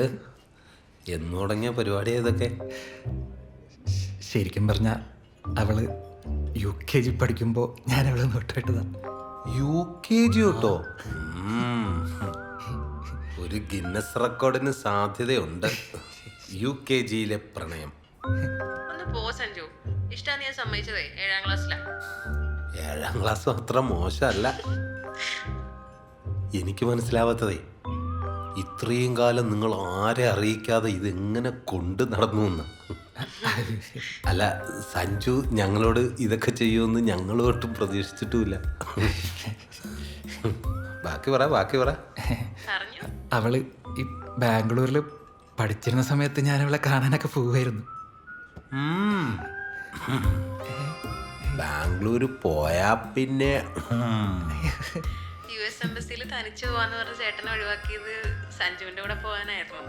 എന്നിട്ട് എന്ന് തുടങ്ങിയ പരിപാടി ഇതൊക്കെ ശരിക്കും പറഞ്ഞ അവൾ യു കെ ജി പഠിക്കുമ്പോൾ ഞാൻ അവളെ നോട്ടായിട്ടതാണ് യു കെ ജി കേട്ടോ ഒരു ഗിന്നസ് റെക്കോർഡിന് സാധ്യതയുണ്ട്. യു കെ ജിയിലെ പ്രണയം. ഒന്ന് പോ സഞ്ജു. സമ്മതിച്ചതേ? ഏഴാം ക്ലാസ്സിലാ. ഏഴാം ക്ലാസ് അത്ര മോശമല്ല. എനിക്ക് മനസ്സിലാവാത്തതേ ഇത്രയും കാലം നിങ്ങൾ ആരെ അറിയിക്കാതെ ഇതെങ്ങനെ കൊണ്ട് നടന്നു എന്ന്? അല്ല സഞ്ജു ഞങ്ങളോട് ഇതൊക്കെ ചെയ്യുമെന്ന് ഞങ്ങൾ ഒട്ടും പ്രതീക്ഷിച്ചിട്ടുമില്ല. ബാക്കി പറ ബാക്കി പറ. പറഞ്ഞു. അവൾ ഈ ബാംഗ്ലൂരിൽ പഠിച്ചിരുന്ന സമയത്ത് ഞാൻ അവളെ കാണാനൊക്കെ പോവായിരുന്നു ബാംഗ്ലൂർ പോയാ പിന്നെ എസ് എംബസിയിൽ തനിച്ചു പോവാന്ന് പറഞ്ഞ ചേട്ടനെ ഒഴിവാക്കിയത് സഞ്ജുവിന്റെ കൂടെ പോവാനായിരുന്നു.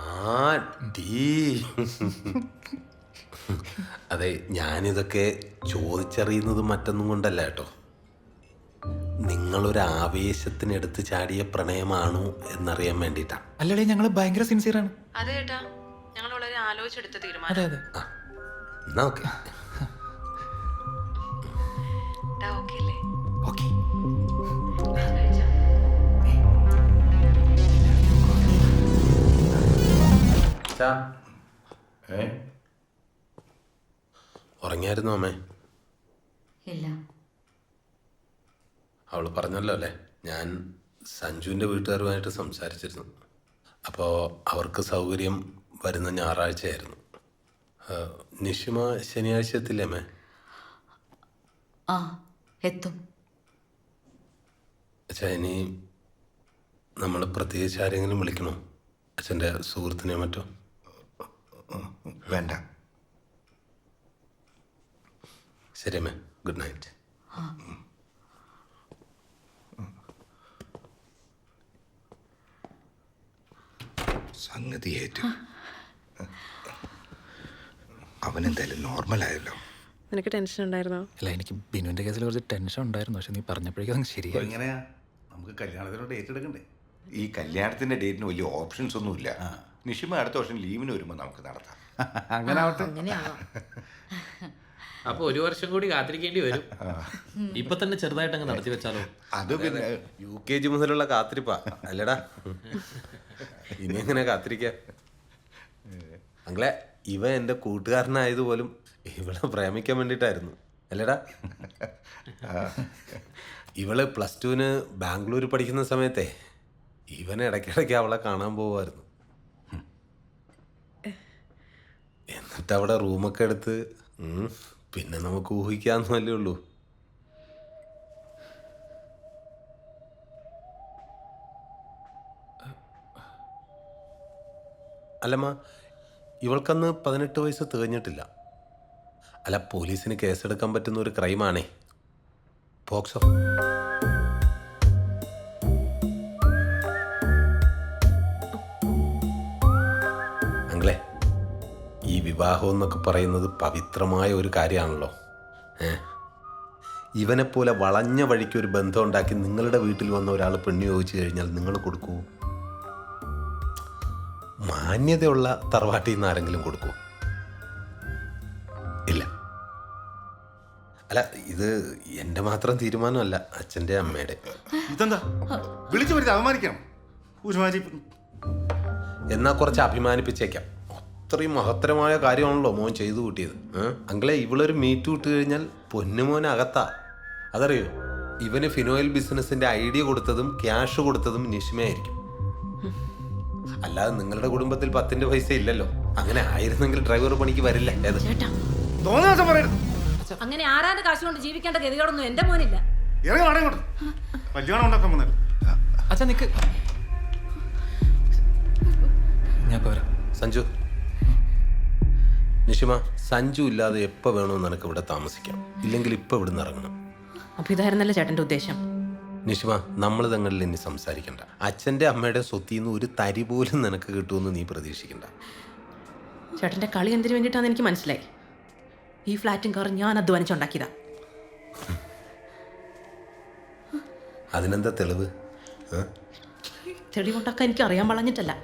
ആ അതെ ഞാനിതൊക്കെ ചോദിച്ചറിയുന്നത് മറ്റൊന്നും കൊണ്ടല്ല കേട്ടോ. നിങ്ങളൊരു ആവേശത്തിനെടുത്ത് ചാടിയ പ്രണയമാണോ എന്നറിയാൻ വേണ്ടിട്ടാ അല്ലടേ ഞങ്ങൾ ഭയങ്കര സിൻസിയർ ആണ്. അതെ ചേട്ടാ ഞങ്ങൾ വളരെ ആലോചിച്ചെടുത്ത തീരുമാനം. അതെ അതെ. ആ എന്നാ ഓക്കെ. ട്ടാ, അല്ലേ? ഉറങ്ങിയായിരുന്നു അമ്മേ? ഇല്ല. അവൾ പറഞ്ഞല്ലോ അല്ലേ? ഞാൻ സഞ്ജുവിന്റെ വീട്ടുകാരുമായിട്ട് സംസാരിച്ചിരുന്നു. അപ്പോൾ അവർക്ക് സൗകര്യം വരുന്ന ഞായറാഴ്ചയായിരുന്നു. ആയിരുന്നു നിഷിമ ശനിയാഴ്ച എത്തില്ലേ അമ്മേ? ആ എത്തും. അച്ഛാ ഇനി നമ്മൾ പ്രത്യേകിച്ച് ആരെങ്കിലും വിളിക്കണോ? അച്ഛന്റെ സുഹൃത്തിനെ മറ്റോ? വേണ്ട. ശരി അമ്മേ. ഗുഡ് നൈറ്റ് സംഗതി ഏറ്റു. അവനെന്തായാലും നോർമലായല്ലോ നിനക്ക് ടെൻഷൻ ഉണ്ടായിരുന്നോ? അല്ല എനിക്ക് ബിനുവിന്റെ കേസിൽ കുറച്ച് ടെൻഷൻ ഉണ്ടായിരുന്നു. പക്ഷെ നീ പറഞ്ഞപ്പോഴേക്കും ശരിയായി. എങ്ങനെയാ? നമുക്ക് കല്യാണത്തിനോട് ഏറ്റെടുക്കണ്ടേ ഈ കല്യാണത്തിന്റെ ഡേറ്റിന് വലിയ ഓപ്ഷൻസ് ഒന്നുമില്ല. നിഷിമ അടുത്ത വർഷം ലീവിന് വരുമ്പോൾ നമുക്ക് നടത്താം. അങ്ങനെ ആവട്ടെ അങ്ങനെയാണോ? അപ്പൊ ഒരു വർഷം കൂടി കാത്തിരിക്കേണ്ടി വരും. ഇപ്പൊ തന്നെ ചെറുതായിട്ട് അങ്ങ് നടത്തി വെച്ചാലോ? അത് പിന്നെ യു കെ ജി മുതലുള്ള കാത്തിരിപ്പാ. അല്ലടാ. ഇനി എങ്ങനെ കാത്തിരിക്കാം? അങ്ങളെ ഇവ എന്റെ കൂട്ടുകാരനായതുപോലും ഇവളെ പ്രേമിക്കാൻ വേണ്ടിയിട്ടായിരുന്നു. അല്ലടാ. ഇവൾ പ്ലസ് ടുവിന് ബാംഗ്ലൂർ പഠിക്കുന്ന സമയത്തെ ഇവനെ ഇടയ്ക്കിടയ്ക്ക് അവളെ കാണാൻ പോവായിരുന്നു. എന്നിട്ട് അവിടെ റൂമൊക്കെ എടുത്ത് പിന്നെ നമുക്ക് ഊഹിക്കാന്നല്ലേ ഉള്ളൂ. അല്ലമ്മ ഇവൾക്കന്ന് പതിനെട്ട് വയസ്സ് തികഞ്ഞിട്ടില്ല. അല്ല പോലീസിന് കേസെടുക്കാൻ പറ്റുന്ന ഒരു ക്രൈമാണേ. പോക്സോ ഈ വിവാഹം എന്നൊക്കെ പറയുന്നത് പവിത്രമായ ഒരു കാര്യമാണല്ലോ. ഏ? ഇവനെപ്പോലെ വളഞ്ഞ വഴിക്ക് ഒരു ബന്ധം ഉണ്ടാക്കി നിങ്ങളുടെ വീട്ടിൽ വന്ന ഒരാൾ പെണ്ണു ചോദിച്ചു കഴിഞ്ഞാൽ നിങ്ങൾ കൊടുക്കൂ? മാന്യതയുള്ള തറവാട്ടിൽ നിന്ന് ആരെങ്കിലും കൊടുക്കൂ? ഇല്ല. അല്ല ഇത് എന്റെ മാത്രം തീരുമാനമല്ല അച്ഛന്റെ അമ്മയുടെ. ഇതെന്താ? വിളിച്ചു വരുത്തി എന്നാ കുറച്ച് അഭിമാനിപ്പിച്ചേക്കാം. അത്രയും മഹത്തരമായ കാര്യമാണല്ലോ മോൻ ചെയ്തു കൂട്ടിയത്? അങ്കിളെ ഇവളൊരു മീറ്റ് വിട്ട് കഴിഞ്ഞാൽ പൊന്നുമോൻ അകത്താ. അതറിയോ? ഇവന് ഫിനോയിൽ ബിസിനസിന്റെ ഐഡിയ കൊടുത്തതും ക്യാഷ് കൊടുത്തതും നിഷ്മയായിരിക്കും. അല്ലാതെ നിങ്ങളുടെ കുടുംബത്തിൽ പത്തിന്റെ പൈസ ഇല്ലല്ലോ. അങ്ങനെ ആയിരുന്നെങ്കിൽ ഡ്രൈവർ പണിക്ക് വരില്ല. ഏത്? അങ്ങനെ ആരാന്റെ കാശ് കൊണ്ട് ജീവിക്കേണ്ട ഗതികളൊന്നും എന്റെ മോനില്ല. അച്ഛാ നിക്ക്. ഞാൻ പോരാ സഞ്ജു. നിഷിമ സഞ്ജു ഇല്ലാതെ എപ്പോൾ വേണോ നിനക്ക് ഇവിടെ താമസിക്കാം. ഇല്ലെങ്കിൽ ഇപ്പോൾ ഇവിടുന്ന് ഇറങ്ങണം. അപ്പൊ ഇതായിരുന്നല്ലോ ചേട്ടന്റെ ഉദ്ദേശം? നിഷിമ നമ്മൾ തങ്ങളിൽ ഇനി സംസാരിക്കണ്ട. അച്ഛന്റെ അമ്മയുടെ സ്വത്തിൽ നിന്ന് ഒരു തരി പോലും നിനക്ക് കിട്ടുമെന്ന് നീ പ്രതീക്ഷിക്കണ്ട. ചേട്ടന്റെ കളി എന്തിനു വേണ്ടിയിട്ടാന്ന് എനിക്ക് മനസ്സിലായി. ഈ ഫ്ലാറ്റും കാറും ഞാൻ അധ്വാനിച്ചുണ്ടാക്കിയതാ. അതിനെന്താ തെളിവ്? ഏ? തെളിവുണ്ടാക്കാൻ എനിക്ക് അറിയാൻ വളഞ്ഞിട്ടല്ല.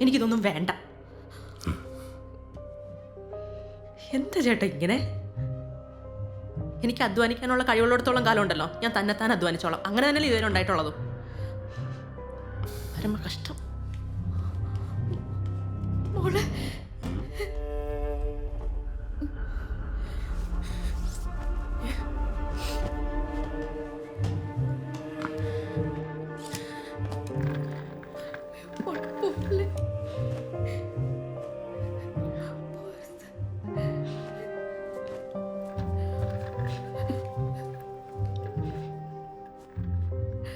എനിക്കിതൊന്നും വേണ്ട. എന്താ ചേട്ടാ ഇങ്ങനെ എനിക്ക് അധ്വാനിക്കാനുള്ള കഴിവുള്ളിടത്തോളം കാലം ഉണ്ടല്ലോ ഞാൻ തന്നെത്താൻ അധ്വാനിച്ചോളാം അങ്ങനെ തന്നെയല്ലേ ഇതുവരെ ഉണ്ടായിട്ടുള്ളതും കഷ്ടം മോളെ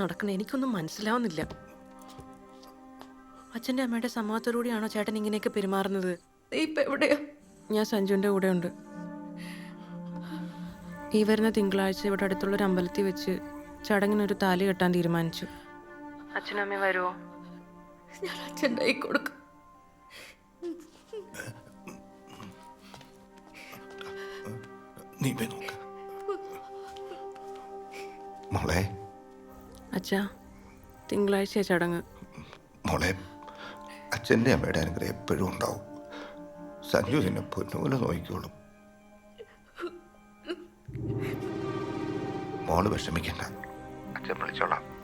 നടക്കണേ എനിക്കൊന്നും മനസ്സിലാവുന്നില്ല. അച്ഛന്റെ അമ്മയുടെ സമ്മതത്തോടുകൂടിയാണോ ചേട്ടൻ ഇങ്ങനെയൊക്കെ പെരുമാറുന്നത്? ഇപ്പം എവിടെയാ? ഞാൻ സഞ്ജുവിന്റെ കൂടെ ഉണ്ട് ഈ വരുന്ന തിങ്കളാഴ്ച ഇവിടെ അടുത്തുള്ള ഒരു അമ്പലത്തിൽ വെച്ച് ചടങ്ങിനൊരു താലി കെട്ടാൻ തീരുമാനിച്ചു. അച്ഛനമ്മ വരുമോ ഞാൻ അച്ഛന്റെ കൈ കൊടുക്കും. നീ നോക്ക. മോളെ അച്ഛാ തിങ്കളാഴ്ച ചടങ്ങ്. മോളെ അച്ഛന്റെ അമ്മയുടെ അനുഗ്രഹം എപ്പോഴും ഉണ്ടാവും. സഞ്ജു നിന്നെ പൊന്നുപോലെ നോക്കിക്കോളും. മോൾ വിഷമിക്കണ്ട. അച്ഛൻ വിളിച്ചോളാം.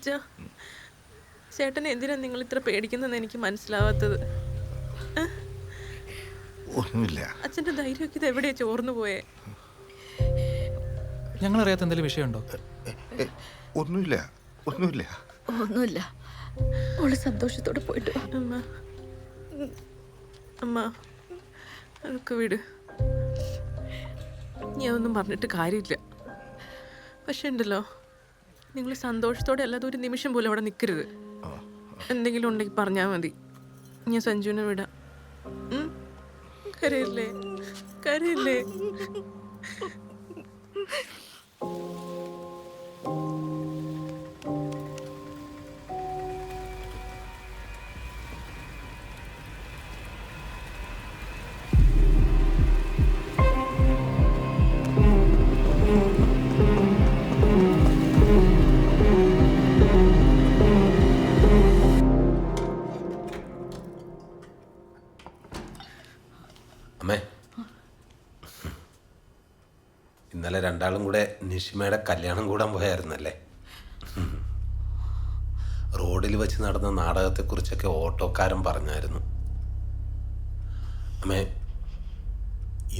അച്ഛാ ചേട്ടൻ എന്തിനാ നിങ്ങൾ ഇത്ര പേടിക്കുന്നതെന്ന് എനിക്ക് മനസ്സിലാവാത്തത്? ഒന്നുമില്ല. അച്ഛന്റെ ധൈര്യമൊക്കെ ഇത് എവിടെയാ ചോർന്നു പോയേ? ഞങ്ങളറിയാത്ത എന്തെങ്കിലും വിഷയമുണ്ടോ? ഒന്നുമില്ല ഒന്നുമില്ല. ഒന്നുമില്ല. ഓൾ സന്തോഷത്തോടെ പോയിട്ട് അമ്മ. അമ്മ അതൊക്കെ വിട്. ഞാൻ ഒന്നും പറഞ്ഞിട്ട് കാര്യമില്ല. പക്ഷെ ഉണ്ടല്ലോ നിങ്ങൾ സന്തോഷത്തോടെ അല്ലാതെ ഒരു നിമിഷം പോലും അവിടെ നിൽക്കരുത് എന്തെങ്കിലും ഉണ്ടെങ്കിൽ പറഞ്ഞാൽ മതി. ഞാൻ സഞ്ജുവിനെ വിടാം? കരയില്ലേ? കരയില്ലേ? അമ്മേ. ഇന്നലെ രണ്ടാളും കൂടെ നിഷിമയുടെ കല്യാണം കൂടാൻ പോയായിരുന്നല്ലേ. റോഡിൽ വെച്ച് നടന്ന നാടകത്തെക്കുറിച്ചൊക്കെ ഓട്ടോക്കാരൻ പറഞ്ഞായിരുന്നു. അമ്മേ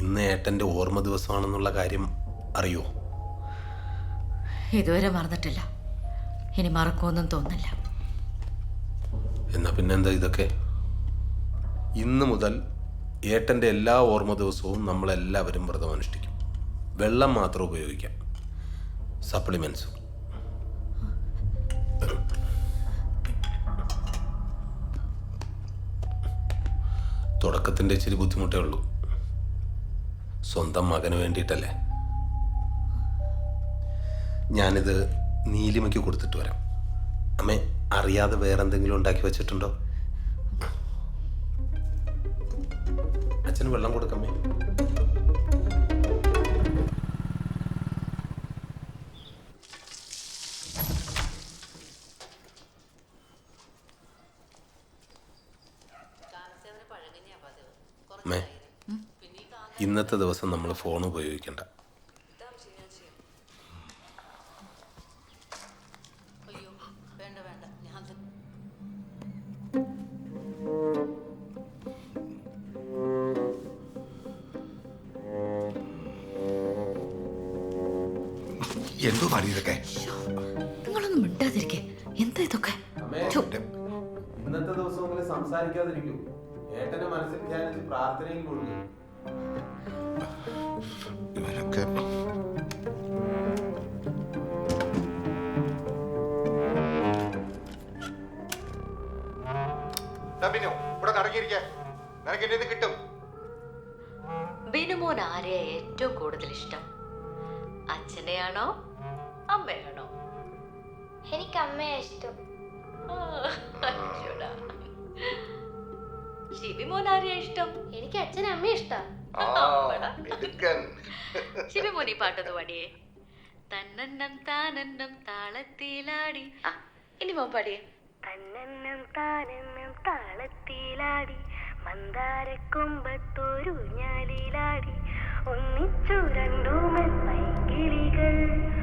ഇന്ന് ഏട്ടന്റെ ഓർമ്മ ദിവസമാണെന്നുള്ള കാര്യം അറിയോ? ഇതുവരെ മറന്നിട്ടില്ല. ഇനി മറക്കുമെന്നും തോന്നില്ല എന്നാ പിന്നെന്താ ഇതൊക്കെ? ഇന്ന് മുതൽ ഏട്ടന്റെ എല്ലാ ഓർമ്മ ദിവസവും നമ്മളെല്ലാവരും വ്രതം അനുഷ്ഠിക്കും. വെള്ളം മാത്രം ഉപയോഗിക്കാം. സപ്ലിമെൻസ് തുടക്കത്തിന്റെ ഇച്ചിരി ബുദ്ധിമുട്ടേ ഉള്ളൂ. സ്വന്തം മകന് വേണ്ടിയിട്ടല്ലേ? ഞാനിത് നീലിമയ്ക്ക് കൊടുത്തിട്ട് വരാം. അമ്മേ അറിയാതെ വേറെന്തെങ്കിലും ഉണ്ടാക്കി വെച്ചിട്ടുണ്ടോ? അച്ഛന് വെള്ളം കൊടുക്കമ്മേ. ഇന്നത്തെ ദിവസം നമ്മൾ ഫോൺ ഉപയോഗിക്കണ്ട. എന്തോ പാടി ഇതൊക്കെ? നിങ്ങളൊന്നും മിണ്ടാതിരിക്കേ. എന്താ ഇതൊക്കെ? ഇന്നത്തെ ദിവസം സംസാരിക്കാതിരിക്കൂ. ഏട്ടനെ മനസ്സിൽ ധ്യാനിച്ച് പ്രാർത്ഥനയും കൊള്ളു ഇവരൊക്കെ ബിനു ഇവിടെ നടക്കിയിരിക്കേ നിനക്ക് എന്റെ കിട്ടും. ബിനുമോൻ ആരെയാ ഏറ്റവും കൂടുതൽ ഇഷ്ടം? അച്ഛനെയാണോ അമ്മയാണോ എനിക്ക് അമ്മയെ ഇഷ്ടം ശിവിമോൻ ആരെയാ ഇഷ്ടം? എനിക്ക് അച്ഛനെ അമ്മയും ഇഷ്ടം. ശിവിമോൻ ഈ പാട്ടൊന്ന് പാടിയേ. തന്നെണ്ണം താനെണ്ണം താളത്തിലാടി. ആ ഇനി മോൻ പാടിയേ. തന്നെണ്ണം താനെണ്ണം താളത്തിലാടി. താളത്തിലാടി മന്ദാരക്കൊമ്പത്തൊരു ഞാലിലാടി. ഒന്നിച്ചു രണ്ടു ഡേ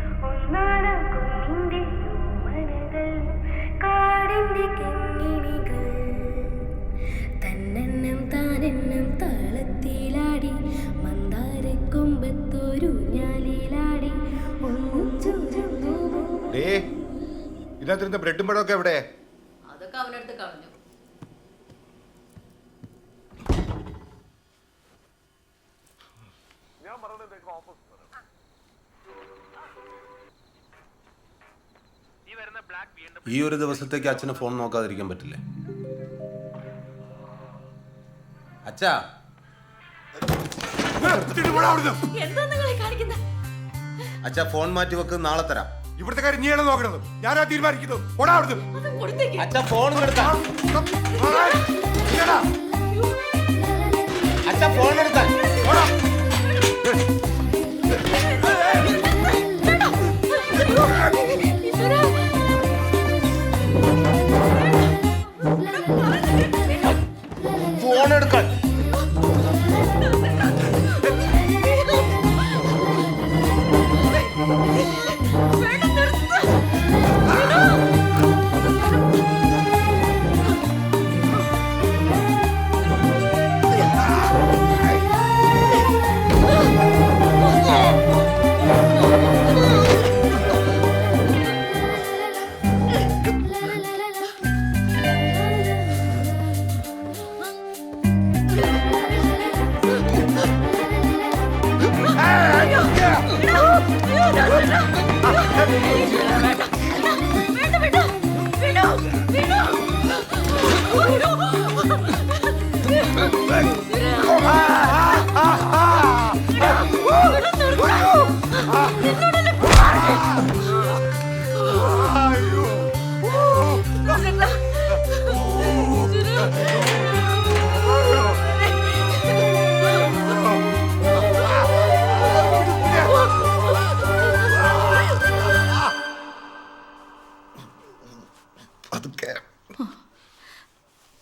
ഇതിനകത്തിരുന്ന ബ്രെഡും പഴമൊക്കെ എവിടെ? അതൊക്കെ അവനടുത്ത് കളഞ്ഞു. ഈ ഒരു ദിവസത്തേക്ക് അച്ഛന് ഫോൺ നോക്കാതിരിക്കാൻ പറ്റില്ലേ അച്ഛാ അച്ഛാ ഫോൺ മാറ്റി വെക്ക് നാളെ തരാം ഇവിടുത്തെ കാര്യം നീ നീയാണ് നോക്കണത് ഞാനാ തീരുമാനിക്കുന്നു ഓടാ അവിടുന്ന് അത് കൊടുത്തേക്ക് അച്ഛാ ഫോൺ എടുത്താ. അച്ഛാ ഫോൺ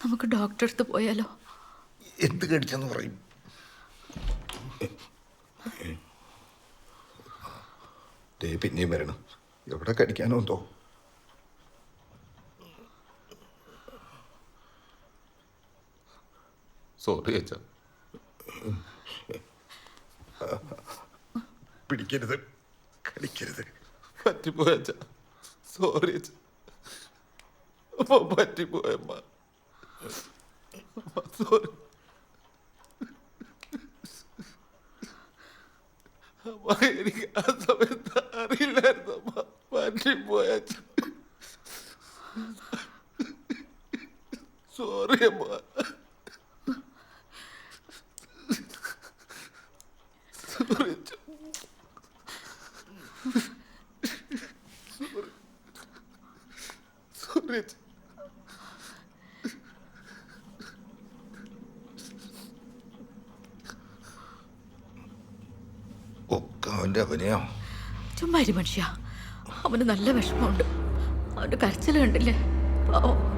നമുക്ക് ഡോക്ടറെ അടുത്ത് പോയാലോ? എന്ത് കടിച്ചെന്ന് പറയും. ദേ പിന്നെയും വരണം. എവിടെ കടിക്കാനോ എന്തോ. സോറി അച്ഛ. പിടിക്കരുത്. കടിക്കരുത് പറ്റിപ്പോയ അച്ഛാ. സോറി അച്ഛാ. പറ്റിപ്പോയമ്മ സോറി അമ്മ എനിക്ക് ആ സമയത്ത് അറിയില്ലായിരുന്നു അമ്മ മാറ്റിപ്പോയ സോറി അമ്മ സോറി സോറി ഒക്കെ അവന്റെ അഭിനയം. ചുമ്മാ മനുഷ്യ. അവന് നല്ല വിഷമമുണ്ട്. അവന്റെ കരച്ചിൽ കണ്ടില്ലേ? പാവം.